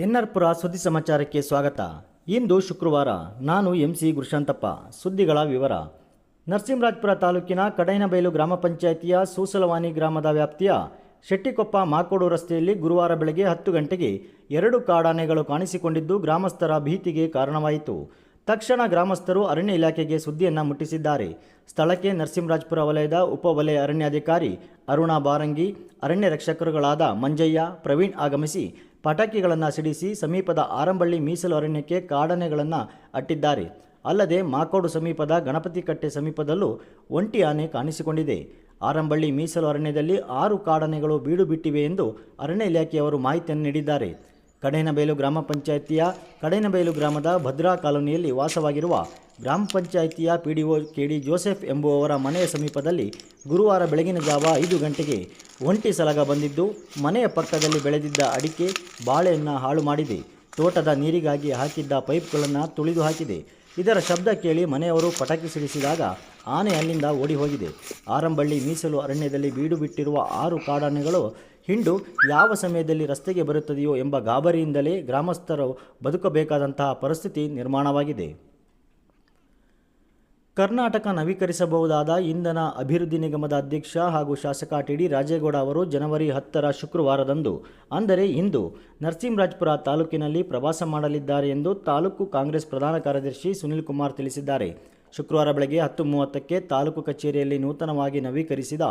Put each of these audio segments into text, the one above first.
ಎನ್ಆರ್ಪುರ ಸುದ್ದಿ ಸಮಾಚಾರಕ್ಕೆ ಸ್ವಾಗತ. ಇಂದು ಶುಕ್ರವಾರ ನಾನು ಎಂ ಸಿ ಗುರುಶಾಂತಪ್ಪ. ಸುದ್ದಿಗಳ ವಿವರ. ನರಸಿಂಹರಾಜ್ಪುರ ತಾಲೂಕಿನ ಕಡೈನಬೈಲು ಗ್ರಾಮ ಪಂಚಾಯಿತಿಯ ಸೂಸಲವಾನಿ ಗ್ರಾಮದ ವ್ಯಾಪ್ತಿಯ ಶೆಟ್ಟಿಕೊಪ್ಪ ಮಾಕೋಡು ರಸ್ತೆಯಲ್ಲಿ ಗುರುವಾರ ಬೆಳಗ್ಗೆ ಹತ್ತು ಗಂಟೆಗೆ ಎರಡು ಕಾಡಾನೆಗಳು ಕಾಣಿಸಿಕೊಂಡಿದ್ದು ಗ್ರಾಮಸ್ಥರ ಭೀತಿಗೆ ಕಾರಣವಾಯಿತು. ತಕ್ಷಣ ಗ್ರಾಮಸ್ಥರು ಅರಣ್ಯ ಇಲಾಖೆಗೆ ಸುದ್ದಿಯನ್ನು ಮುಟ್ಟಿಸಿದ್ದಾರೆ. ಸ್ಥಳಕ್ಕೆ ನರಸಿಂಹರಾಜಪುರ ವಲಯದ ಉಪವಲಯ ಅರಣ್ಯಾಧಿಕಾರಿ ಅರುಣಾ ಬಾರಂಗಿ, ಅರಣ್ಯ ರಕ್ಷಕರುಗಳಾದ ಮಂಜಯ್ಯ, ಪ್ರವೀಣ್ ಆಗಮಿಸಿ ಪಟಾಕಿಗಳನ್ನು ಸಿಡಿಸಿ ಸಮೀಪದ ಆರಂಬಳ್ಳಿ ಮೀಸಲು ಅರಣ್ಯಕ್ಕೆ ಕಾಡನೆಗಳನ್ನು ಅಟ್ಟಿದ್ದಾರೆ. ಅಲ್ಲದೆ ಮಾಕೋಡು ಸಮೀಪದ ಗಣಪತಿ ಕಟ್ಟೆ ಸಮೀಪದಲ್ಲೂ ಒಂಟಿ ಆನೆ ಕಾಣಿಸಿಕೊಂಡಿದೆ. ಆರಂಬಳ್ಳಿ ಮೀಸಲು ಅರಣ್ಯದಲ್ಲಿ ಆರು ಕಾಡನೆಗಳು ಬೀಡು ಬಿಟ್ಟಿವೆ ಎಂದು ಅರಣ್ಯ ಇಲಾಖೆಯವರು ಮಾಹಿತಿಯನ್ನು ನೀಡಿದ್ದಾರೆ. ಕಡೇನಬೈಲು ಗ್ರಾಮ ಪಂಚಾಯಿತಿಯ ಕಡೇನಬೈಲು ಗ್ರಾಮದ ಭದ್ರಾ ಕಾಲೋನಿಯಲ್ಲಿ ವಾಸವಾಗಿರುವ ಗ್ರಾಮ ಪಂಚಾಯಿತಿಯ P D O K D Joseph ಎಂಬುವವರ ಮನೆಯ ಸಮೀಪದಲ್ಲಿ ಗುರುವಾರ ಬೆಳಗಿನ ಜಾವ ಐದು ಗಂಟೆಗೆ ಒಂಟಿ ಸಲಗ ಬಂದಿದ್ದು, ಮನೆಯ ಪಕ್ಕದಲ್ಲಿ ಬೆಳೆದಿದ್ದ ಅಡಿಕೆ ಬಾಳೆಯನ್ನು ಹಾಳು ಮಾಡಿದೆ. ತೋಟದ ನೀರಿಗಾಗಿ ಹಾಕಿದ್ದ ಪೈಪ್ಗಳನ್ನು ತುಳಿದು ಹಾಕಿದೆ. ಇದರ ಶಬ್ದ ಕೇಳಿ ಮನೆಯವರು ಪಟಾಕಿ ಸಿಡಿಸಿದಾಗ ಆನೆ ಅಲ್ಲಿಂದ ಓಡಿ ಹೋಗಿದೆ ಆರಂಬಳ್ಳಿ ಮೀಸಲು ಅರಣ್ಯದಲ್ಲಿ ಬೀಡು ಬಿಟ್ಟಿರುವ ಆರು ಕಾಡಾನೆಗಳು ಹಿಂಡು ಯಾವ ಸಮಯದಲ್ಲಿ ರಸ್ತೆಗೆ ಬರುತ್ತದೆಯೋ ಎಂಬ ಗಾಬರಿಯಿಂದಲೇ ಗ್ರಾಮಸ್ಥರು ಬದುಕಬೇಕಾದಂತಹ ಪರಿಸ್ಥಿತಿ ನಿರ್ಮಾಣವಾಗಿದೆ. ಕರ್ನಾಟಕ ನವೀಕರಿಸಬಹುದಾದ ಇಂಧನ ಅಭಿವೃದ್ಧಿ ನಿಗಮದ ಅಧ್ಯಕ್ಷ ಹಾಗೂ ಶಾಸಕ ಟಿಡಿ ರಾಜೇಗೌಡ ಅವರು ಜನವರಿ ಹತ್ತರ ಶುಕ್ರವಾರದಂದು, ಅಂದರೆ ಇಂದು, ನರಸಿಂಹರಾಜ್ಪುರ ತಾಲೂಕಿನಲ್ಲಿ ಪ್ರವಾಸ ಮಾಡಲಿದ್ದಾರೆ ಎಂದು ತಾಲೂಕು ಕಾಂಗ್ರೆಸ್ ಪ್ರಧಾನ ಕಾರ್ಯದರ್ಶಿ ಸುನಿಲ್ ಕುಮಾರ್ ತಿಳಿಸಿದ್ದಾರೆ. ಶುಕ್ರವಾರ ಬೆಳಗ್ಗೆ ಹತ್ತು ಮೂವತ್ತಕ್ಕೆ ತಾಲೂಕು ಕಚೇರಿಯಲ್ಲಿ ನೂತನವಾಗಿ ನವೀಕರಿಸಿದ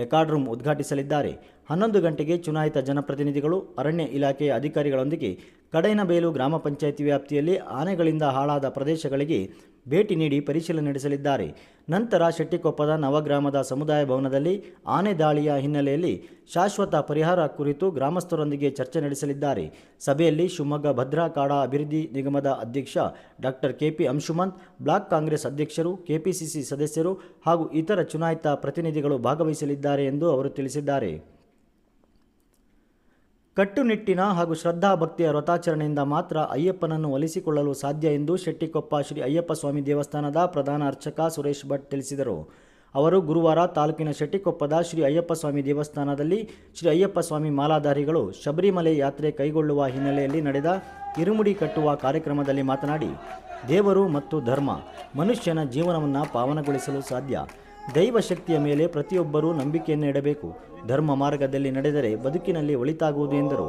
ರೆಕಾರ್ಡ್ ರೂಮ್ ಉದ್ಘಾಟಿಸಲಿದ್ದಾರೆ. ಹನ್ನೊಂದು ಗಂಟೆಗೆ ಚುನಾಯಿತ ಜನಪ್ರತಿನಿಧಿಗಳು, ಅರಣ್ಯ ಇಲಾಖೆಯ ಅಧಿಕಾರಿಗಳೊಂದಿಗೆ ಕಡೈನಬೇಲು ಗ್ರಾಮ ಪಂಚಾಯಿತಿ ವ್ಯಾಪ್ತಿಯಲ್ಲಿ ಆನೆಗಳಿಂದ ಹಾಳಾದ ಪ್ರದೇಶಗಳಿಗೆ ಭೇಟಿ ನೀಡಿ ಪರಿಶೀಲನೆ ನಡೆಸಲಿದ್ದಾರೆ. ನಂತರ ಶೆಟ್ಟಿಕೊಪ್ಪದ ನವಗ್ರಾಮದ ಸಮುದಾಯ ಭವನದಲ್ಲಿ ಆನೆ ದಾಳಿಯ ಹಿನ್ನೆಲೆಯಲ್ಲಿ ಶಾಶ್ವತ ಪರಿಹಾರ ಕುರಿತು ಗ್ರಾಮಸ್ಥರೊಂದಿಗೆ ಚರ್ಚೆ ನಡೆಸಲಿದ್ದಾರೆ. ಸಭೆಯಲ್ಲಿ ಶಿವಮೊಗ್ಗ ಭದ್ರಾ ಕಾಡಾ ಅಭಿವೃದ್ಧಿ ನಿಗಮದ ಅಧ್ಯಕ್ಷ doctor KP Anshumanth block Congress ಅಧ್ಯಕ್ಷರು, ಕೆಪಿಸಿಸಿ ಸದಸ್ಯರು ಹಾಗೂ ಇತರ ಚುನಾಯಿತ ಪ್ರತಿನಿಧಿಗಳು ಭಾಗವಹಿಸಲಿದ್ದಾರೆ ಎಂದು ಅವರು ತಿಳಿಸಿದ್ದಾರೆ. ಕಟ್ಟುನಿಟ್ಟಿನ ಹಾಗೂ ಶ್ರದ್ಧಾ ಭಕ್ತಿಯ ವ್ರತಾಚರಣೆಯಿಂದ ಮಾತ್ರ ಅಯ್ಯಪ್ಪನನ್ನು ಒಲಿಸಿಕೊಳ್ಳಲು ಸಾಧ್ಯ ಎಂದು ಶೆಟ್ಟಿಕೊಪ್ಪ ಶ್ರೀ ಅಯ್ಯಪ್ಪ ಸ್ವಾಮಿ ದೇವಸ್ಥಾನದ ಪ್ರಧಾನ ಅರ್ಚಕ ಸುರೇಶ್ ಭಟ್ ತಿಳಿಸಿದರು. ಅವರು ಗುರುವಾರ ತಾಲೂಕಿನ ಶೆಟ್ಟಿಕೊಪ್ಪದ ಶ್ರೀ ಅಯ್ಯಪ್ಪ ಸ್ವಾಮಿ ದೇವಸ್ಥಾನದಲ್ಲಿ ಶ್ರೀ ಅಯ್ಯಪ್ಪ ಸ್ವಾಮಿ ಮಾಲಾಧಾರಿಗಳು ಶಬರಿಮಲೆ ಯಾತ್ರೆ ಕೈಗೊಳ್ಳುವ ಹಿನ್ನೆಲೆಯಲ್ಲಿ ನಡೆದ ಇರುಮುಡಿ ಕಟ್ಟುವ ಕಾರ್ಯಕ್ರಮದಲ್ಲಿ ಮಾತನಾಡಿ, ದೇವರು ಮತ್ತು ಧರ್ಮ ಮನುಷ್ಯನ ಜೀವನವನ್ನು ಪಾವನಗೊಳಿಸಲು ಸಾಧ್ಯ. ದೈವ ಶಕ್ತಿಯ ಮೇಲೆ ಪ್ರತಿಯೊಬ್ಬರೂ ನಂಬಿಕೆಯನ್ನು ಇಡಬೇಕು ಧರ್ಮ ಮಾರ್ಗದಲ್ಲಿ ನಡೆದರೆ ಬದುಕಿನಲ್ಲಿ ಒಳಿತಾಗುವುದು ಎಂದರು.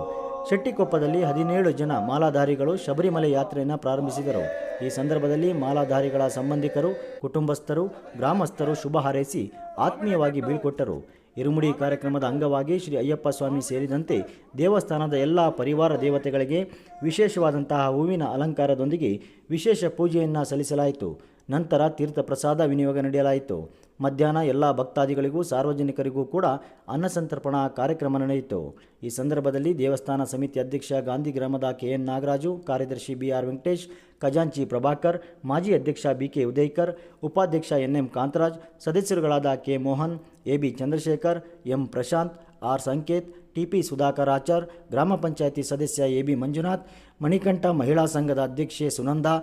ಶೆಟ್ಟಿಕೊಪ್ಪದಲ್ಲಿ ಹದಿನೇಳು ಜನ ಮಾಲಾಧಾರಿಗಳು ಶಬರಿಮಲೆ ಯಾತ್ರೆಯನ್ನು ಪ್ರಾರಂಭಿಸಿದರು. ಈ ಸಂದರ್ಭದಲ್ಲಿ ಮಾಲಾಧಾರಿಗಳ ಸಂಬಂಧಿಕರು, ಕುಟುಂಬಸ್ಥರು, ಗ್ರಾಮಸ್ಥರು ಶುಭ ಹಾರೈಸಿ ಆತ್ಮೀಯವಾಗಿ ಬೀಳ್ಕೊಟ್ಟರು. ಇರುಮುಡಿ ಕಾರ್ಯಕ್ರಮದ ಅಂಗವಾಗಿ ಶ್ರೀ ಅಯ್ಯಪ್ಪ ಸ್ವಾಮಿ ಸೇರಿದಂತೆ ದೇವಸ್ಥಾನದ ಎಲ್ಲ ಪರಿವಾರ ದೇವತೆಗಳಿಗೆ ವಿಶೇಷವಾದಂತಹ ಹೂವಿನ ಅಲಂಕಾರದೊಂದಿಗೆ ವಿಶೇಷ ಪೂಜೆಯನ್ನು ಸಲ್ಲಿಸಲಾಯಿತು. ನಂತರ ತೀರ್ಥ ಪ್ರಸಾದ ವಿನಿಯೋಗ ನಡೆಯಲಾಯಿತು. ಮಧ್ಯಾಹ್ನ ಎಲ್ಲ ಭಕ್ತಾದಿಗಳಿಗೂ, ಸಾರ್ವಜನಿಕರಿಗೂ ಕೂಡ ಅನ್ನಸಂತರ್ಪಣಾ ಕಾರ್ಯಕ್ರಮ ನಡೆಯಿತು. ಈ ಸಂದರ್ಭದಲ್ಲಿ ದೇವಸ್ಥಾನ ಸಮಿತಿ ಅಧ್ಯಕ್ಷ ಗಾಂಧಿ ಗ್ರಾಮದ ಕೆಎನ್ ನಾಗರಾಜು, ಕಾರ್ಯದರ್ಶಿ ಬಿಆರ್ ವೆಂಕಟೇಶ್, ಖಜಾಂಚಿ ಪ್ರಭಾಕರ್, ಮಾಜಿ ಅಧ್ಯಕ್ಷ ಬಿಕೆ ಉದಯ್ಕರ್, ಉಪಾಧ್ಯಕ್ಷ NM Kantharaj, ಸದಸ್ಯರುಗಳಾದ K Mohan, AB Chandrashekar, M Prashanth, R Sanketh, TP Sudhakar Achar, ಗ್ರಾಮ ಪಂಚಾಯಿತಿ ಸದಸ್ಯ ಎಬಿ ಮಂಜುನಾಥ್, ಮಣಿಕಂಠ ಮಹಿಳಾ ಸಂಘದ ಅಧ್ಯಕ್ಷೆ ಸುನಂದಾ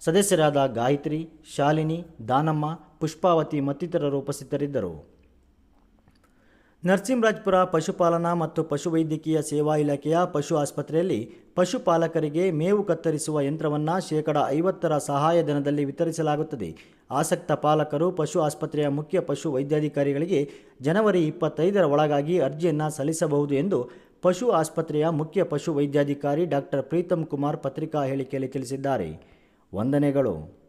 ಸದಸ್ಯರಾದ ಗಾಯತ್ರಿ, ಶಾಲಿನಿ, ದಾನಮ್ಮ, ಪುಷ್ಪಾವತಿ ಮತ್ತಿತರರು ಉಪಸ್ಥಿತರಿದ್ದರು. ನರಸಿಂಹರಾಜ್ಪುರ ಪಶುಪಾಲನಾ ಮತ್ತು ಪಶುವೈದ್ಯಕೀಯ ಸೇವಾ ಇಲಾಖೆಯ ಪಶು ಆಸ್ಪತ್ರೆಯಲ್ಲಿ ಪಶುಪಾಲಕರಿಗೆ ಮೇವು ಕತ್ತರಿಸುವ ಯಂತ್ರವನ್ನು ಶೇಕಡ ಐವತ್ತರ ಸಹಾಯಧನದಲ್ಲಿ ವಿತರಿಸಲಾಗುತ್ತದೆ. ಆಸಕ್ತ ಪಾಲಕರು ಪಶು ಆಸ್ಪತ್ರೆಯ ಮುಖ್ಯ ಪಶು ವೈದ್ಯಾಧಿಕಾರಿಗಳಿಗೆ ಜನವರಿ ಇಪ್ಪತ್ತೈದರ ಒಳಗಾಗಿ ಅರ್ಜಿಯನ್ನು ಸಲ್ಲಿಸಬಹುದು ಎಂದು ಪಶು ಆಸ್ಪತ್ರೆಯ ಮುಖ್ಯ ಪಶು ವೈದ್ಯಾಧಿಕಾರಿ ಡಾಕ್ಟರ್ ಪ್ರೀತಮ್ ಕುಮಾರ್ ಪತ್ರಿಕಾ ಹೇಳಿಕೆಯಲ್ಲಿ ತಿಳಿಸಿದ್ದಾರೆ. ವಂದನೆಗಳು.